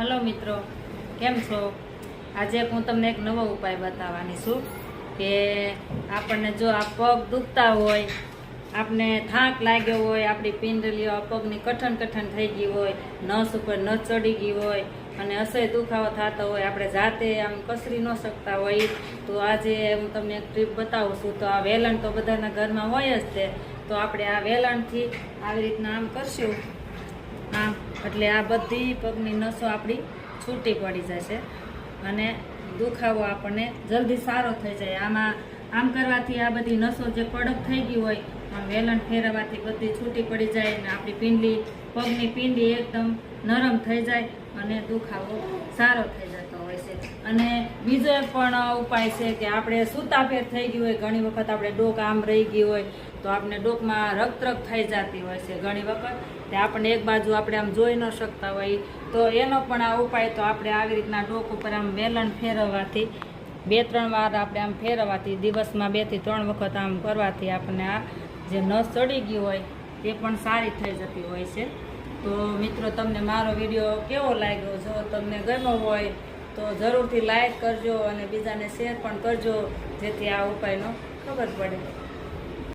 Hello મિત્રો, કેમ છો? આજે હું તમને એક નવો ઉપાય બતાવવાની છું કે આપણને જો આ પગ દુખતા હોય, આપને થાક લાગ્યો હોય, આપણી પિંડલીઓ પગની કઠણ કઠણ થઈ ગઈ હોય, નસ ઉપર નસ ચડી ગઈ હોય અને અસહ્ય દુખાવો થતો હોય, આપણે જાતે આમ કસરી ન શકતા હોય, તો આજે હું તમને એક ટ્રીપ બતાવું છું. તો આ વેલણ તો બધાના ઘરમાં હોય જ તે, તો આપણે આ વેલણથી આવી રીતના આમ કરશું. આમ, એટલે આ બધી પગની નસો આપણી છૂટી પડી જશે અને દુખાવો આપણને જલ્દી સારો થઈ જાય. આમાં, આમ કરવાથી આ બધી નસો જે કડક થઈ ગઈ હોય, આમ વેલણ ફેરવવાથી બધી છૂટી પડી જાય અને આપણી પિંડી, પગની પિંડી એકદમ નરમ થઈ જાય અને દુખાવો સારો થઈ છે અને બીજો પણ ઉપાય છે કે આપણે સૂતાફેર થઈ ગયું હોય, ઘણી વખત આપણે ડોક આમ રહી ગઈ હોય, તો આપણે ડોકમાં રક્તરક થઈ જતી હોય છે ઘણી વખત, તે આપણને એક બાજુ આપણે આમ જોઈ ન શકતા હોય. તો એનો પણ આ ઉપાય તો આપણે આવી રીતના ડોક ઉપર આમ વેલણ ફેરવવાથી, બે ત્રણ વાર આપણે આમ ફેરવવાથી, દિવસમાં બેથી ત્રણ વખત આમ કરવાથી આપણને આ જે નસ ચડી ગયું હોય, તે પણ સારી થઈ જતી હોય છે. તો મિત્રો, તમને મારો વીડિયો કેવો લાગ્યો? જો તમને ગમ્યો હોય તો જરૂરથી લાઈક કરજો અને બીજાને શેર પણ કરજો જેથી આ ઉપાયનો ખબર પડે.